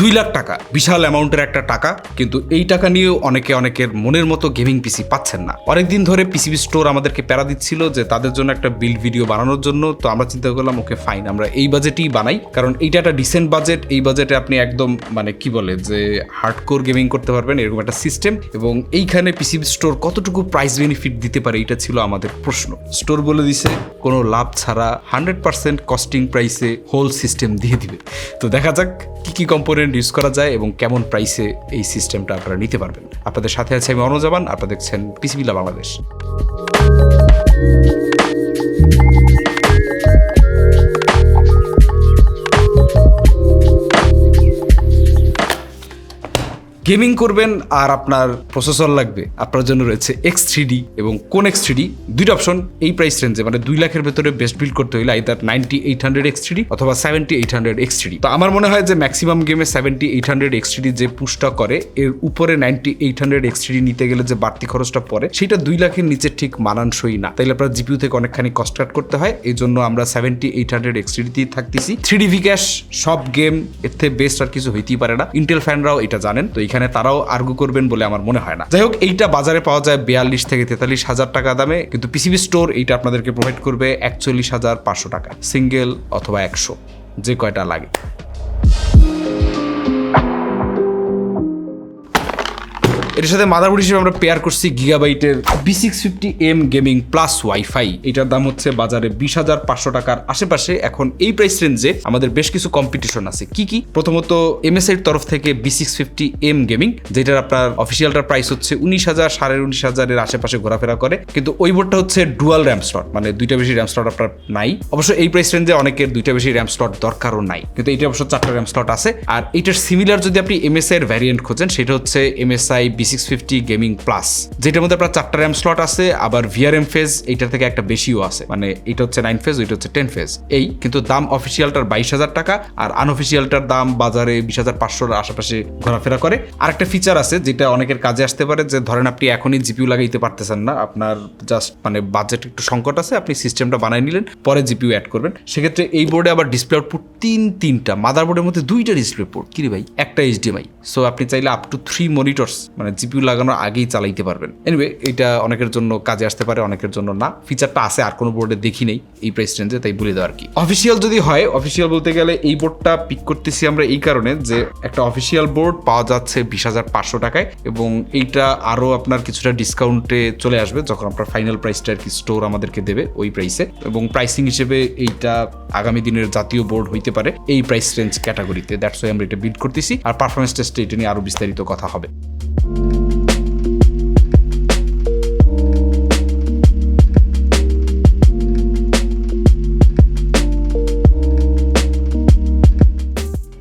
দুই লাখ টাকা, বিশাল অ্যামাউন্টের একটা টাকা, কিন্তু এই টাকা নিয়েও অনেকে অনেকের মনের মতো গেমিং পিসি পাচ্ছেন না। অনেকদিন ধরে পিসিবি স্টোর আমাদেরকে প্যারা দিচ্ছিল যে তাদের জন্য একটা বিল ভিডিও বানানোর জন্য, তো আমরা চিন্তা করলাম, ওকে, ফাইন, আমরা এই বাজেটেই বানাই। কারণ এইটা একটা ডিসেন্ট বাজেট এই বাজেটে আপনি একদম মানে কি বলে, যে হার্ডকোর গেমিং করতে পারবেন, এরকম একটা সিস্টেম এবং এইখানে পিসিবি স্টোর কতটুকু প্রাইস বেনিফিট দিতে পারে এটা ছিল আমাদের প্রশ্ন। স্টোর বলে দিছে, কোনো লাভ ছাড়া হান্ড্রেড পার্সেন্ট কস্টিং প্রাইসে হোল সিস্টেম দিয়ে দিবে। তো দেখা যাক কি কি কম্পোনেন্ট ইউজ করা যায় এবং কেমন প্রাইসে এই সিস্টেমটা আপনারা নিতে পারবেন? আপনাদের সাথে আছে আমি অনুজাবান আপনারা দেখছেন পিসিবিলা বাংলাদেশ গেমিং করবেন আর আপনার প্রসেসর লাগবে। আপনার জন্য রয়েছে এক্স থ্রি এবং কোন এক্স থ্রি দুইটা অপশন এই প্রাইস রেঞ্জে মানে দুই লাখের ভেতরে বেস্ট বিল্ড করতে হলে either ninety eight hundred X three অথবা seventy eight hundred X three তো আমার মনে হয় যে ম্যাক্সিমাম গেমে seventy eight hundred X three যে পুশটা করে, এর উপরে ninety eight hundred X three নিতে গেলে যে বাড়তি খরচটা পড়ে, সেটা দুই লাখের নিচে ঠিক মানানসই না। তাইলে আপনার জিপিউ থেকে অনেকখানি কস্ট কাট করতে হয় এই জন্য আমরা সেভেন্টি এইট হান্ড্রেড এক্স থ্রিতেই থাকতেছি। থ্রি ডি ক্যাশ সব গেম এর থেকে বেস্ট আর কিছু হইতেই পারে না। ইন্টেল ফ্যানরাও এটা জানেন, তো এখানে তারাও আর্গু করবেন বলে আমার মনে হয় না। যাই হোক এইটা বাজারে পাওয়া যায় বিয়াল্লিশ থেকে তেতাল্লিশ হাজার টাকা দামে, কিন্তু পিসিবি স্টোর এইটা আপনাদেরকে প্রোভাইড করবে একচল্লিশ হাজার পাঁচশো টাকা সিঙ্গেল অথবা একশো, যে কয়টা লাগে। এটার সাথে মাদারবোর্ড হিসেবে আমরা পেয়ার করছি গিগাবাইটের B six fifty M gaming plus wifi এটার দাম হচ্ছে বাজারে বিশ হাজার পাঁচশো টাকার আশেপাশে। এখন এই প্রাইস রেঞ্জে আমাদের বেশ কিছু কম্পিটিশন আছে। কি কি? প্রথমত এমএসআই এর তরফ থেকে B six fifty M gaming যেটার আপনার অফিসিয়ালটার প্রাইস হচ্ছে উনিশ হাজার, সাড়ে উনিশ হাজারের আশেপাশে ঘোরাফেরা করে। কিন্তু ওই বোর্ডটা হচ্ছে ডুয়াল র্যাম স্লট মানে দুইটা বেশি র্যাম স্লট আপনার নাই। অবশ্য এই প্রাইস রেঞ্জে অনেকের দুইটা বেশি র্যাম স্লট দরকারও নাই। কিন্তু এটা অবশ্য চারটা র্যাম স্লট আছে। আর এটার সিমিলার যদি আপনি এমএসআই এর ভ্যারিয়েন্ট খোঁজেন, সেটা হচ্ছে এমএসআই বি গেমিং প্লাস, যেটার মধ্যে আপনার চারটা র্যাম স্লট আছে, আবার ভিআরএম ফেজ এইটার থেকে একটা বেশিও আছে। মানে এটা হচ্ছে নাইন ফেজ, ওইটা হচ্ছে টেন ফেজ। এই কিন্তু দাম অফিসিয়ালটার বাইশ হাজার টাকা, আর আনঅফিসিয়ালটার দাম বাজারে বিশ হাজার পাঁচশোর আশেপাশে ঘোরাফেরা করে। আর একটা ফিচার আছে, যেটা অনেকের কাজে আসতে পারে, যে ধরেন আপনি এখনই জিপিউ লাগাইতে পারতেছেন না, আপনার জাস্ট মানে বাজেট একটু সংকট আছে, আপনি সিস্টেমটা বানাই নিলেন, পরে জিপিউ অ্যাড করবেন। সেক্ষেত্রে এই বোর্ডে আবার ডিসপ্লে আউটপুট তিন, তিনটা মাদারবোর্ডের মধ্যে দুইটা ডিসপ্লে পোর্ট কি রে ভাই? একটা এইচডিএমআই সো আপনি চাইলে আপ টু থ্রি মনিটরস মানে জিপিউ লাগানোর আগেই চালাইতে পারবেন। এনিওয়ে এটা অনেকের জন্য কাজে আসতে পারে, অনেকের জন্য না। ফিচারটা আছে, আর কোনো বোর্ডে দেখি নেই এই প্রাইস রেঞ্জে তাই বলে দেওয়া আর কি। অফিসিয়াল যদি হয় অফিসিয়াল বলতে গেলে এই বোর্ডটা পিক করতেছি আমরা এই কারণে যে একটা অফিসিয়াল বোর্ড পাওয়া যাচ্ছে বিশ হাজার পাঁচশো টাকায়, এবং এইটা আরও আপনার কিছুটা ডিসকাউন্টে চলে আসবে যখন আপনার ফাইনাল প্রাইসটা আর কি স্টোর আমাদেরকে দেবে ওই প্রাইসে এবং প্রাইসিং হিসেবে এইটা আগামী দিনের জাতীয় বোর্ড হইতে পারে এই প্রাইস রেঞ্জ ক্যাটাগরিতে দ্যাটস ওয়াই আমরা এটা বিড করতেছি। আর পারফরমেন্স টেস্টে এটা নিয়ে আরও বিস্তারিত কথা হবে।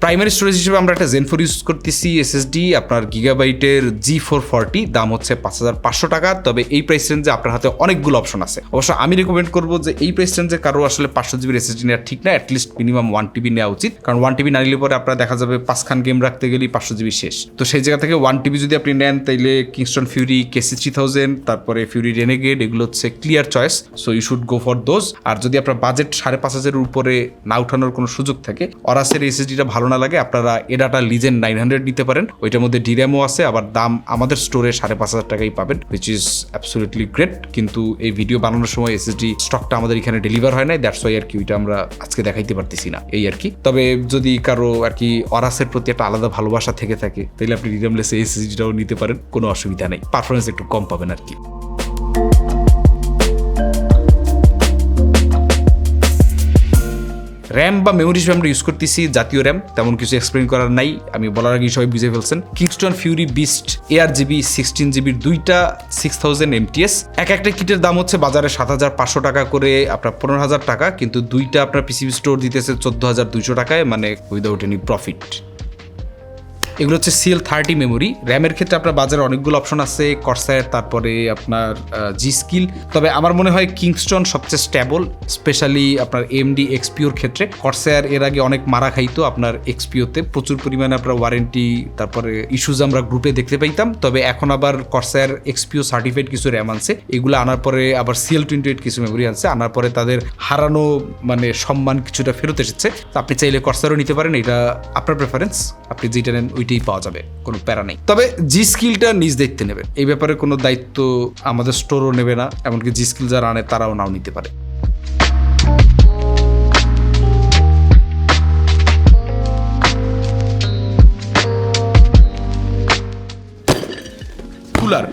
প্রাইমারি স্টোরেজ হিসেবে আমরা একটা জেনফোর ইউজ করতেছি এসএসডি আপনার গিগাবাইটের জি ফোর ফর্টি দাম হচ্ছে পাঁচ হাজার পাঁচশো টাকা। তবে এই প্রাইস রেঞ্জে আপনার হাতে অনেকগুলো অপশন আছে। অবশ্য আমি রেকমেন্ড করব যে এই প্রাইস রেঞ্জে কারও আসলে পাঁচশো জিবির এসএসডি নেওয়া ঠিক না অ্যাটলিস্ট মিনিমাম ওয়ান টিবি নেওয়া উচিত। কারণ ওয়ান টিবি না নিলে পরে আপনার দেখা যাবে পাঁচখান গেম রাখতে গেলেই পাঁচশো জিবি শেষ। তো সেই জায়গা থেকে ওয়ান টিবি যদি আপনি নেন, তাইলে Kingston Fury KC three thousand তারপরে ফিউরি রেনেগেড এগুলো হচ্ছে clear choice so you should go for those আর যদি আপনার বাজেট সাড়ে পাঁচ হাজারের উপরে না উঠানোর কোনো সুযোগ থাকে অরাসের এসএসডিটা ভালো না লাগে, আপনারা এডাটা লিজেন্ড নাইন হান্ড্রেড নিতে পারেন। ওইটার মধ্যে ডিরামও আছে, আবার দাম আমাদের স্টোরে সাড়ে পাঁচ হাজার টাকাই পাবেন হুইচ ইজ অ্যাবসোলিউটলি গ্রেট কিন্তু এই ভিডিও বানানোর সময় এসএসডি স্টকটা আমাদের এখানে ডেলিভার হয় নাই দ্যাটস ওয়াই আর কি ওইটা আমরা আজকে দেখাইতে পারতেছি না, এই আর কি। তবে যদি কারও আর কি অরাসের প্রতি একটা আলাদা ভালোবাসা থেকে থাকে, তাহলে আপনি ডিরামলেস এসএসডিটাও নিতে পারেন, কোনো অসুবিধা নেই পারফরমেন্স একটু কম পাবেন আর কি। র্যাম বা মেমোরি হিসেবে আমরা ইউজ করতেছি, জাতীয় র্যাম, তেমন কিছু এক্সপ্লেন করার নাই। আমি বলার আগে সবাই বুঝে ফেলছেন। Kingston Fury Beast RGB sixteen জিবির দুইটা সিক্স থাউজেন্ড এমটিএস এক একটা কিটের দাম হচ্ছে বাজারে সাত হাজার পাঁচশো টাকা করে, আপনার পনেরো হাজার টাকা, কিন্তু দুইটা আপনার পিসিবি স্টোর দিতেছে চোদ্দ হাজার দুইশো টাকায় মানে উইদাউট এনি প্রফিট এগুলো হচ্ছে সিএল থার্টি মেমোরি র্যামের ক্ষেত্রে আপনার বাজারে অনেকগুলো অপশন আছে কর্সায়ের তারপরে আপনার জি স্কিল তবে আমার মনে হয় কিংস্টন সবচেয়ে স্ট্যাবল স্পেশালি আপনার এমডি এক্সপিওর ক্ষেত্রে। কর্সায়ার এর আগে অনেক মারা খাইতো আপনার এক্সপিওতে প্রচুর পরিমাণে আপনার ওয়ারেন্টি তারপরে ইস্যুজ আমরা গ্রুপে দেখতে পাইতাম। তবে এখন আবার কর্সায়ার এক্সপিও সার্টিফাইড কিছু র্যাম আনছে। এগুলো আনার পরে আবার সিএল টোয়েন্টি এইট কিছু মেমোরি আনছে। আনার পরে তাদের হারানো মানে সম্মান কিছুটা ফেরত এসেছে। আপনি চাইলে কর্সারও নিতে পারেন। এটা আপনার প্রেফারেন্স আপনি যেটা নেন, ওইটাই পাওয়া যাবে, কোনো প্যারা নেই। তবে জি স্কিলটা নিজ দেখতে নেবেন এই ব্যাপারে কোনো দায়িত্ব আমাদের স্টোরও নেবে না, এমনকি জি স্কিল যারা আনে, তারাও নাও নিতে পারে। কুলার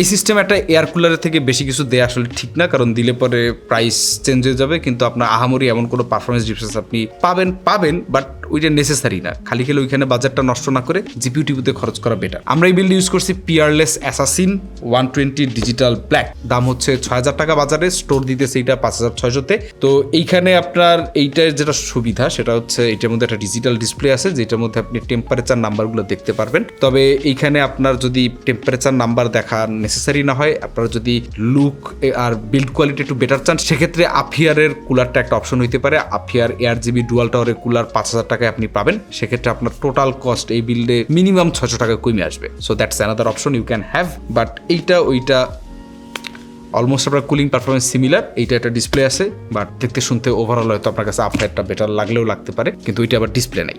এই সিস্টেম একটা এয়ার কুলারের থেকে বেশি কিছু দেয়া আসলে ঠিক না, কারণ দিলে পরে প্রাইস চেঞ্জ হয়ে যাবে, কিন্তু আপনার আহামরি এমন কোনো পারফরমেন্স ডিফারেন্স আপনি পাবেন পাবেন বাট ওইটা নেসেসারি না। খালি খেলে ওইখানে বাজারটা নষ্ট না করে জিপিউ টিভিতে খরচ করা বেটার আমরা এই বিল্ড ইউজ করছি Peerless Assassin one twenty digital black দাম হচ্ছে ছয় হাজার টাকা বাজারে স্টোর দিতেছে এইটা পাঁচ হাজার ছয়শোতে। তো এইখানে আপনার এইটার যেটা সুবিধা, সেটা হচ্ছে এটার মধ্যে একটা ডিজিটাল ডিসপ্লে আছে, যেটার মধ্যে আপনি টেম্পারেচার নাম্বারগুলো দেখতে পারবেন। তবে এইখানে আপনার যদি টেম্পারেচার নাম্বার দেখা নেসেসারি না হয়, আপনার যদি লুক আর বিল্ড কোয়ালিটি একটু বেটার চান, সেক্ষেত্রে আফিয়ারের কুলারটা একটা অপশন হইতে পারে। আফিয়ার এয়ার জিবি ডুয়াল টাওয়ারের কুলার পাঁচ হাজার টাকায় আপনি পাবেন, সেক্ষেত্রে আপনার টোটাল কস্ট এই বিল্ডে মিনিমাম ছশো টাকা কমে আসবে। So that's another option you can have but এইটা, ওইটা অলমোস্ট আপনার কুলিং পারফরমেন্স সিমিলার এইটা একটা ডিসপ্লে আছে বাট দেখতে শুনতে ওভারঅল হয়তো আপনার কাছে একটা বেটার লাগলেও লাগতে পারে, কিন্তু ওইটা আবার ডিসপ্লে নেই।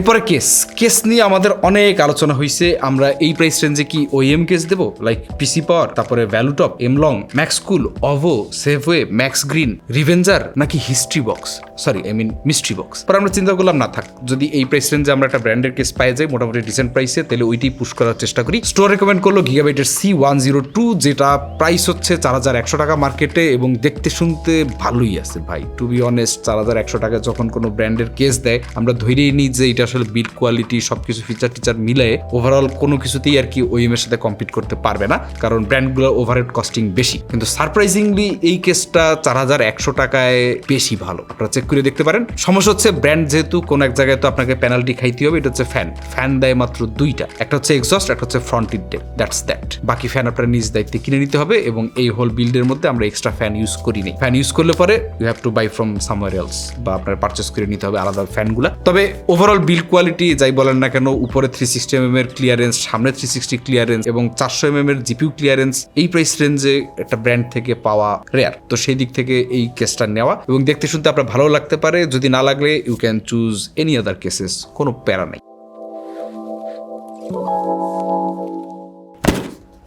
এরপরে কেস। কেস নিয়ে আমাদের অনেক আলোচনা হয়েছে আমরা এই প্রাইস রেঞ্জে কি ওএম কেস দেবো? লাইক পিসি পাওয়ার তারপরে ভ্যালুটপ এমলং ম্যাক্স কুল অভো সেভওয়ে ম্যাক্স গ্রিন রিভেঞ্জার নাকি history box sorry I mean mystery box পর আমরা চিন্তা করলাম, না থাক, যদি এই প্রাইস রেঞ্জে আমরা একটা ব্র্যান্ডের কেস পাই যাই, মোটামুটি ডিসেন্ট প্রাইসে তাহলে ওইটাই পুশ করার চেষ্টা করি। স্টোর রেকমেন্ড করল গিগাবাইটের সি ওয়ান জিরো টু যেটা প্রাইস হচ্ছে চার হাজার একশো টাকা মার্কেটে এবং দেখতে শুনতে ভালোই আছে ভাই। টু বি অনেস্ট চার হাজার একশো টাকা যখন কোনো ব্র্যান্ডের কেস দেয়, আমরা ধৈর্যই নিই যে এটা আসলে বিল্ড কোয়ালিটি সবকিছু ফিচার টিচার মিলে ওভারঅল কোনো কিছুতেই আর কি ওইএম এর সাথে কম্পিট করতে পারবে না। কারণ ব্র্যান্ডগুলো ওভারহেড কস্টিং বেশি। কিন্তু সারপ্রাইজিংলি এই কেসটা চার হাজার একশো টাকায় বেশি ভালো। আপনারা চেক করে দেখতে পারেন। সমস্যা হচ্ছে ব্র্যান্ড যেহেতু কোনো এক জায়গায় তো আপনাকে পেনাল্টি খাইতে হবে, এটা হচ্ছে ফ্যান ফ্যান দেয় মাত্র দুইটা। একটা হচ্ছে এক্সস্ট একটা হচ্ছে ফ্রন্ট ইট দ্যাটস দ্যাট বাকি ফ্যান আপনার নিজ দায়িত্বে কিনে নিতে হবে এবং এই হোল বিল্ডের মধ্যে আমরা এক্সট্রা ফ্যান ইউজ করিনি ফ্যান ইউজ করলে পরে you have to buy from somewhere else বা আপনার পারচেস করে নিতে হবে আলাদা ফ্যানগুলো তবে ওভারঅল বিল্ড কোয়ালিটি যাই বলেন না কেন, উপরে থ্রি সিক্সটি এম এর ক্লিয়ারেন্স সামনে থ্রি সিক্সটি ক্লিয়ারেন্স এবং চারশো এম এর জিপিউ ক্লিয়ারেন্স এই প্রাইস রেঞ্জে একটা ব্র্যান্ড থেকে পাওয়া রেয়ার তো সেই দিক থেকে এই কেসটা নেওয়া এবং দেখতে শুনতে আপনার ভালো লাগতে পারে, যদি না লাগলে you can choose any other cases কোনো প্যারা নেই।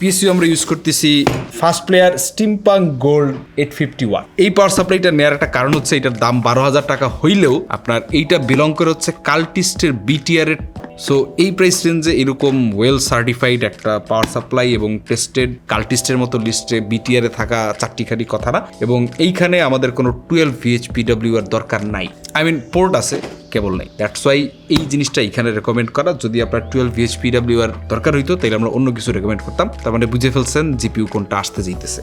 পিএসইউ আমরা ইউজ করতেছি first player steampunk gold eight fifty one এই পাওয়ার সাপ্লাইটা নেওয়ার একটা কারণ হচ্ছে এটার দাম বারো হাজার টাকা হইলেও আপনার এইটা বিলং করে হচ্ছে কাল্টিস্টের বিটিআর এর। সো এই প্রাইস রেঞ্জে এরকম ওয়েল সার্টিফাইড একটা পাওয়ার সাপ্লাই এবং টেস্টেড কাল্টিস্টের মতো লিস্টে বিটিআর থাকা চারটিখানি কথা না। এবং এইখানে আমাদের কোনো টুয়েলভ ভিএইচপিডব্লিউ এর দরকার নাই। আই মিন পোর্ট আছে। কেবল নেই। দ্যাটস ওয়াই এই জিনিসটা এখানে রেকমেন্ড করা। যদি আপনার টুয়েলভ ভিএইচপিডব্লিউ আর দরকার হইতো তাহলে আমরা অন্য কিছু রেকমেন্ড করতাম। তার মানে বুঝে ফেলছেন জিপিউ কোনটা আসতে যাইতেছে।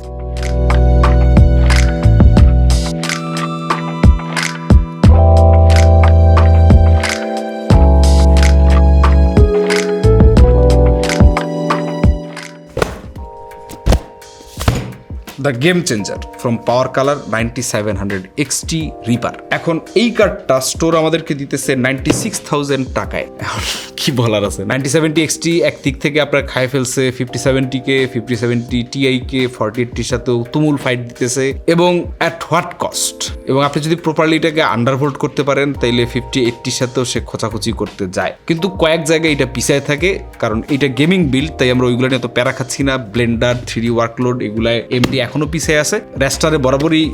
The game changer from PowerColor ninety seven hundred XT Reaper. এখন এই কার্ডটা স্টোর আমাদেরকে দিতেছে নাইনটি সিক্স থাউজেন্ড টাকায়। এখন কি বলার আছে? নাইনটি সেভেন্টি এক্সটি এক দিক থেকে আপনার খায় ফেলছে ফিফটি সেভেন্টিকে ফিফটি সেভেন্টি টিআইকে ফর্টি এইটটির সাথেও তুমুল ফাইট দিতেছে এবং অ্যাট হোয়াট কস্ট এবং আপনি যদি প্রপারলি এটাকে আন্ডারভোল্ড করতে পারেন তাইলে ফিফটি এইটটির সাথেও সে খোঁচাখুচি করতে যায়। কিন্তু কয়েক জায়গায় এটা পিছায় থাকে কারণ এটা গেমিং বিল্ড তাই আমরা ওইগুলো নিয়ে তো প্যারা খাচ্ছি না। ব্লেন্ডার থ্রি ওয়ার্কলোড এগুলায় এমডি এখনও পিছিয়ে আছে। রেস্টারে বরাবরই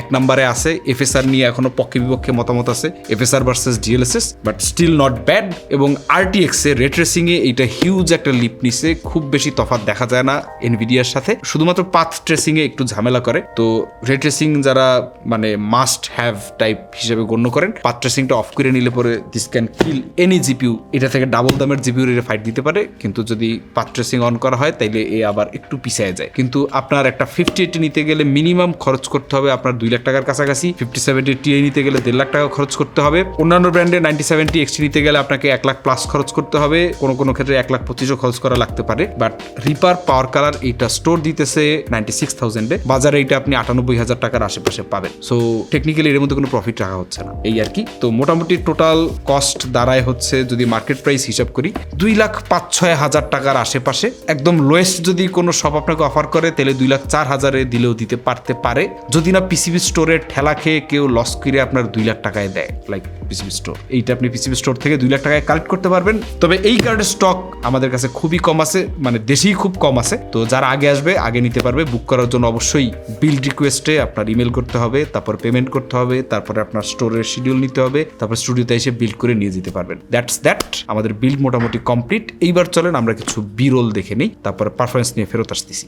এক নম্বরে আছে, এফএসআর নিয়ে এখনও পক্ষে বিপক্ষে মতামত আছে, FSR versus DLSS but still not bad এবং আরটিএক্স এ রেট্রেসিং এ এটা হিউজ একটা লিপ নিছে, খুব বেশি তফাৎ দেখা যায় না এনভিডিয়ার সাথে। শুধুমাত্র পাথ ট্রেসিং এ একটু ঝামেলা করে, তো রেট্রেসিং যারা মানে মাস্ট হ্যাভ টাইপ হিসেবে গণ্য করেন পাথ ট্রেসিংটা অফ করে নিলে পরে this can kill any GPU এটা থেকে ডাবল দামের জিপিউ এর ফাইট দিতে পারে, কিন্তু যদি পাথ ট্রেসিং অন করা হয়, তাইলে এ আবার একটু পিছিয়ে যায়। কিন্তু আপনার একটা ফিফটি এইটি নিতে গেলে মিনিমাম খরচ করতে হবে আপনার দুই লাখ টাকার কাছাকাছি ফিফটি সেভেন্টি টিআই নিতে গেলে দেড় লাখ টাকা খরচ করতে হবে। অন্যান্য ব্র্যান্ডে নাইনটি সেভেন্টি এক্সটি নিতে গেলে আপনাকে এক লাখ প্লাস খরচ করতে হবে। কোনো কোনো ক্ষেত্রে এক লাখ পঁচিশও খরচ করা লাগতে পারে। বাট রিপার পাওয়ার কালার এইটা স্টোর দিতেছে নাইনটি সিক্স থাউজেন্ডে বাজারে এটা আপনি আটানব্বই হাজার টাকার আশেপাশে পাবেন। সো টেকনিক্যালি এর মধ্যে কোনো প্রফিট রাখা হচ্ছে না। এই আর কি। তো মোটামুটি টোটাল কস্ট দাঁড়ায় হচ্ছে যদি মার্কেট প্রাইস হিসাব করি, দুই লাখ পাঁচ ছয় হাজার টাকার আশেপাশে। একদম লোয়েস্ট যদি কোনো শপ আপনাকে অফার করে, তাহলে দুই লাখ চার হাজারে দিলেও দিতে পারতে পারে। যদি না পিসিবি স্টোরের ঠেলা খেয়ে কেউ লস করে আপনার দুই লাখ টাকায় দেয় লাইক পিসিবি স্টোর এইটা আপনি পিসিবি স্টোর থেকে দুই লাখ টাকায় কালেক্ট করতে পারবেন। তবে এই কার্ডের স্টক আমাদের কাছে খুবই কম আছে মানে দেশেই খুব কম আছে। তো যারা আগে আসবে, আগে নিতে পারবে। বুক করার জন্য অবশ্যই বিল রিকোয়েস্টে আপনার ইমেল করতে হবে, তারপর পেমেন্ট করতে হবে, তারপরে আপনার স্টোরের শিডিউল নিতে হবে, তারপর স্টুডিওতে এসে বিল করে নিয়ে যেতে পারবেন। দ্যাটস দ্যাট আমাদের বিল মোটামুটি কমপ্লিট এইবার চলেন আমরা কিছু বিরল দেখে নিই, তারপরে পারফরমেন্স নিয়ে ফেরত আসতেছি।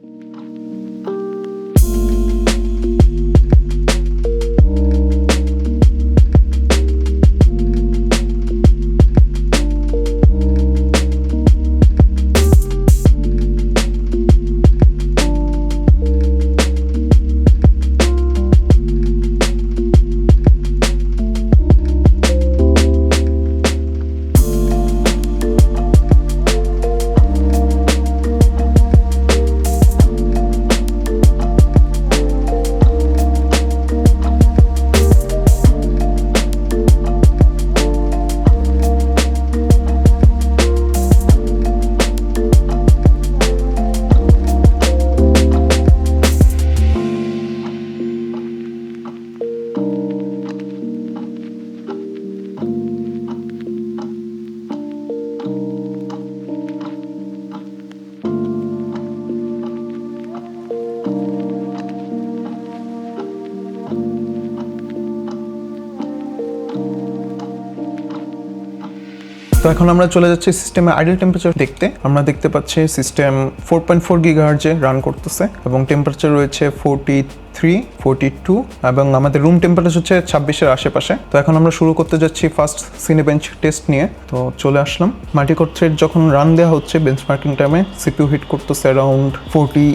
তো এখন আমরা চলে যাচ্ছি সিস্টেমে আইডেল টেম্পারেচার দেখতে। আমরা দেখতে পাচ্ছি সিস্টেম ফোর পয়েন্ট ফোর গিগাহার্জে রান করতেছে এবং টেম্পারেচার রয়েছে ফোরটি থ্রি ফোরটি টু এবং আমাদের রুম টেম্পারেচার হচ্ছে ছাব্বিশের আশেপাশে। তো এখন আমরা শুরু করতে যাচ্ছি ফার্স্ট সিনেবেঞ্চ টেস্ট নিয়ে। তো চলে আসলাম। মাল্টিকোর থ্রেড যখন রান দেওয়া হচ্ছে বেঞ্চ মার্কিং টাইমে সিপিউ হিট করতেছে around forty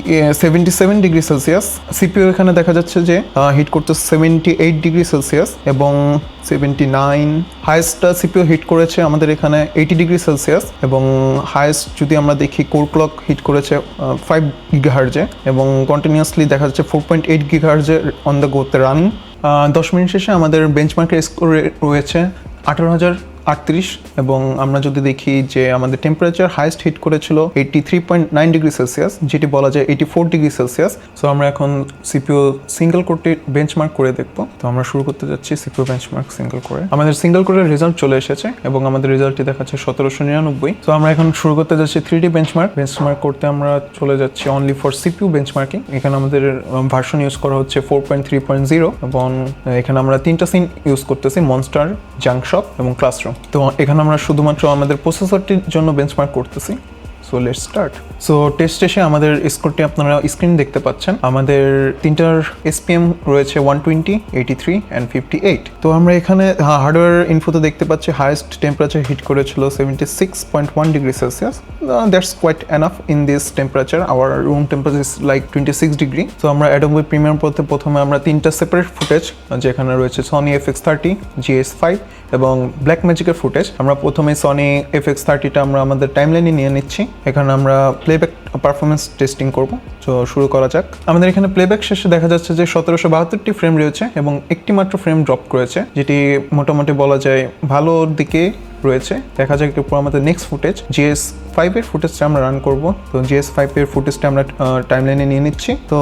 seventy seven degree Celsius CPU এখানে দেখা যাচ্ছে যে হিট করতেছে সেভেন্টি এইট ডিগ্রি সেলসিয়াস এবং সেভেন্টি নাইন হায়েস্টটা সিপিও হিট করেছে আমাদের এখানে এইটি ডিগ্রি সেলসিয়াস এবং হায়েস্ট যদি আমরা দেখি কোর ক্লক হিট করেছে ফাইভ গিগাহার্জে এবং কন্টিনিউয়াসলি দেখা যাচ্ছে ফোর পয়েন্ট এইট গিগাহার্জে অন দ্য গোতে রানিং দশ মিনিট শেষে আমাদের বেঞ্চমার্কের স্কোর রয়েছে আঠারো হাজার আটত্রিশ এবং আমরা যদি দেখি যে আমাদের টেম্পারেচার হাইস্ট হিট করেছিল eighty three point nine degree Celsius যেটি বলা যায় eighty four degree Celsius so আমরা এখন সিপিও সিঙ্গেল কোরটি বেঞ্চমার্ক করে দেখব। তো আমরা শুরু করতে যাচ্ছি সিপিও বেঞ্চমার্ক সিঙ্গেল করে। আমাদের সিঙ্গেল কোরের রেজাল্ট চলে এসেছে এবং আমাদের রেজাল্টটি দেখাচ্ছে সতেরোশো নিরানব্বই। তো আমরা এখন শুরু করতে যাচ্ছি থ্রি ডি বেঞ্চমার্ক বেঞ্চমার্ক করতে আমরা চলে যাচ্ছি অনলি ফর সিপিউ বেঞ্চমার্কিং এখানে আমাদের ভার্সন ইউজ করা হচ্ছে four point three point zero এবং এখানে আমরা তিনটা সিন ইউজ করতেছি মনস্টার জাংশপ এবং ক্লাসরুম তো এখানে আমরা শুধুমাত্র আমাদের প্রসেসরটির জন্য বেঞ্চমার্ক করতেছি। So let's start so test শেষে আমাদের স্কোরটি আপনারা স্ক্রিন দেখতে পাচ্ছেন। আমাদের তিনটার এসপিএম রয়েছে one twenty eighty three and fifty eight তো আমরা এখানে হার্ডওয়্যার ইনফোতে দেখতে পাচ্ছি হায়েস্ট টেম্পারেচার হিট করেছিল seventy six point one degree Celsius that's quite enough in this temperature our room temperature is like twenty six degree তো আমরা Adobe premium পড়তে প্রথমে আমরা তিনটা সেপারেট ফুটেজ যেখানে রয়েছে Sony F X thirty GS five এবং ব্ল্যাক ম্যাজিকের ফুটেজ আমরা প্রথমে সনি এফ এক্স থার্টিটা আমরা আমাদের টাইমলাইনে নিয়ে নিচ্ছি। এখানে আমরা প্লেব্যাক পারফরমেন্স টেস্টিং করব। তো শুরু করা যাক। আমাদের এখানে প্লেব্যাক শেষে দেখা যাচ্ছে যে সতেরোশো বাহাত্তরটি ফ্রেম রয়েছে এবং একটি মাত্র ফ্রেম ড্রপ করেছে, যেটি মোটামুটি বলা যায় ভালোর দিকে রয়েছে। দেখা যাক এরপর আমাদের নেক্সট ফুটেজ জিএস ফাইভের ফুটেজটা আমরা রান করব। তো জিএস ফাইভের ফুটেজটা আমরা টাইম লাইনে নিয়ে নিচ্ছি। তো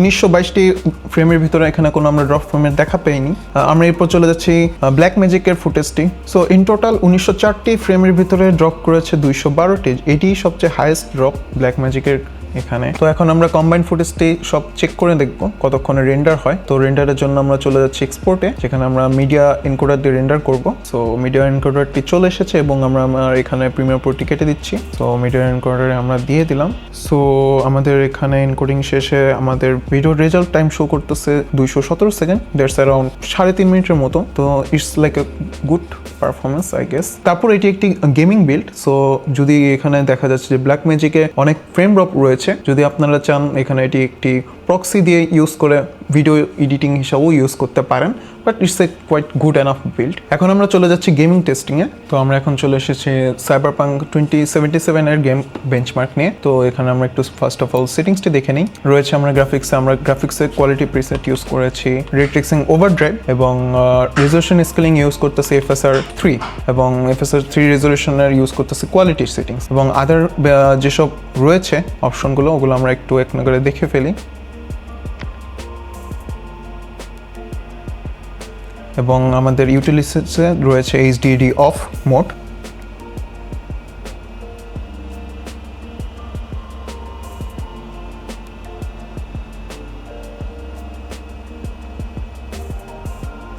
উনিশশো বাইশটি ফ্রেমের ভিতরে এখানে কোনো আমরা ড্রপ ফ্রেমের দেখা পাইনি। আমরা এরপর চলে যাচ্ছি ব্ল্যাক ম্যাজিকের ফুটেজটি সো ইন টোটাল উনিশশো চারটি ফ্রেমের ভিতরে ড্রপ করেছে দুইশো বারোটি। এটিই সবচেয়ে হায়েস্ট ড্রপ ব্ল্যাক ম্যাজিকের এখানে। তো এখন আমরা কম্বাইন ফুটেজটি সব চেক করে দেখব কতক্ষণে রেন্ডার হয়। তো রেন্ডারের জন্য আমরা চলে যাচ্ছি এক্সপোর্টে যেখানে আমরা মিডিয়া এনকোডার দিয়ে রেন্ডার করব। সো মিডিয়া এনকোডারটি চলে এসেছে এবং আমরা আমার এখানে প্রিমিয়ার পোর্টটি কেটে দিচ্ছি। সো মিডিয়া এনকোডারে আমরা দিয়ে দিলাম। সো আমাদের এখানে এনকোডিং শেষে আমাদের ভিডিও রেজাল্ট টাইম শো করতেছে দুইশো সতেরো সেকেন্ড দ্যাটস অ্যারাউন্ড সাড়ে তিন মিনিটের মতো। তো it's like a good performance I guess তারপর এটি একটি গেমিং বিল্ড সো যদি এখানে দেখা যাচ্ছে যে ব্ল্যাক ম্যাজিকে অনেক ফ্রেম ড্রপ রয়েছে যদি আপনারা চান এখানে এটি একটি প্রক্সি দিয়ে ইউজ করে ভিডিও এডিটিং হিসাবেও ইউজ করতে পারেন but it's a quite good enough build এখন আমরা চলে যাচ্ছি গেমিং টেস্টিংয়ে তো আমরা এখন চলে এসেছি সাইবার পাঙ্ক টোয়েন্টি সেভেন্টি সেভেনের গেম বেঞ্চমার্ক নিয়ে। তো এখানে আমরা একটু ফার্স্ট অফ অল সেটিংসটি দেখে নিই। রয়েছে আমরা গ্রাফিক্সে আমরা গ্রাফিক্সের কোয়ালিটি প্রিসেট ইউজ করেছি রেট্রিক্সিং ওভার ড্রাইভ এবং রেজলিউশন স্কেলিং ইউজ করতেছি এফএসআর থ্রি এবং এফএসআর থ্রি রেজলিউশনের ইউজ করতেছি কোয়ালিটি সেটিংস এবং আদার যেসব রয়েছে অপশনগুলো ওগুলো আমরা একটু এক নগরে দেখে ফেলি। এবং আমাদের ইউটিলিসিসে রয়েছে এইচডিডি অফ মোড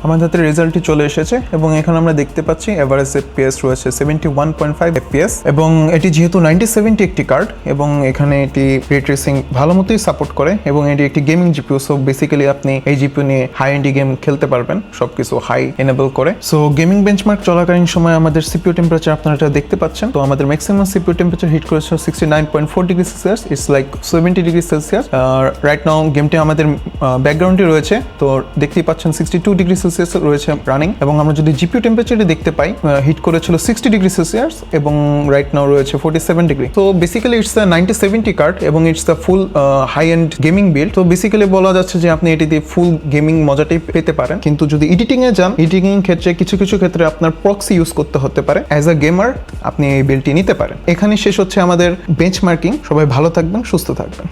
আমাদের হাতে রেজাল্টটি চলে এসেছে এবং এখানে আমরা দেখতে পাচ্ছি এভারেজ এফপিএস রয়েছে seventy one point five FPS এবং এটি যেহেতু নাইনটি সেভেন্টি একটি কার্ড এবং এখানে এটি রে ট্রেসিং ভালো মতোই সাপোর্ট করে এবং এটি একটি গেমিং জিপিও সো বেসিক্যালি আপনি এই জিপিউ নিয়ে হাই এন্ডি গেম খেলতে পারবেন, সবকিছু হাই এনেবল করে। সো গেমিং বেঞ্চমার্ক চলাকালীন সময় আমাদের সিপিউ টেম্পারেচার আপনারা এটা দেখতে পাচ্ছেন। তো আমাদের ম্যাক্সিমাম সিপিউ টেম্পারেচার হিট করেছে sixty nine point four degree Celsius it's like seventy degree Celsius right now গেমটি আমাদের ব্যাকগ্রাউন্ডে রয়েছে, তো দেখতেই পাচ্ছেন সিক্সটি টু ডিগ্রি সেলসিয়াস রয়েছে রানিং এবং আমরা যদি জিপিউ টেম্পারেচারটি দেখতে পাই হিট করেছিল সিক্সটি ডিগ্রি সেলসিয়াস এবং রাইট নাও রয়েছে ফোর্টি সেভেন ডিগ্রি তো basically it's the ninety seventy card এবং it's the full high end gaming build তো বেসিক্যালি বলা যাচ্ছে যে আপনি এটি দিয়ে ফুল গেমিং মজাটাই পেতে পারেন। কিন্তু যদি এডিটিং এ যান এডিটিং ক্ষেত্রে কিছু কিছু ক্ষেত্রে আপনার প্রক্সি ইউজ করতে হতে পারে। অ্যাজ আ গেমার আপনি এই বিলটি নিতে পারেন। এখানে শেষ হচ্ছে আমাদের বেঞ্চমার্কিং সবাই ভালো থাকবেন, সুস্থ থাকবেন।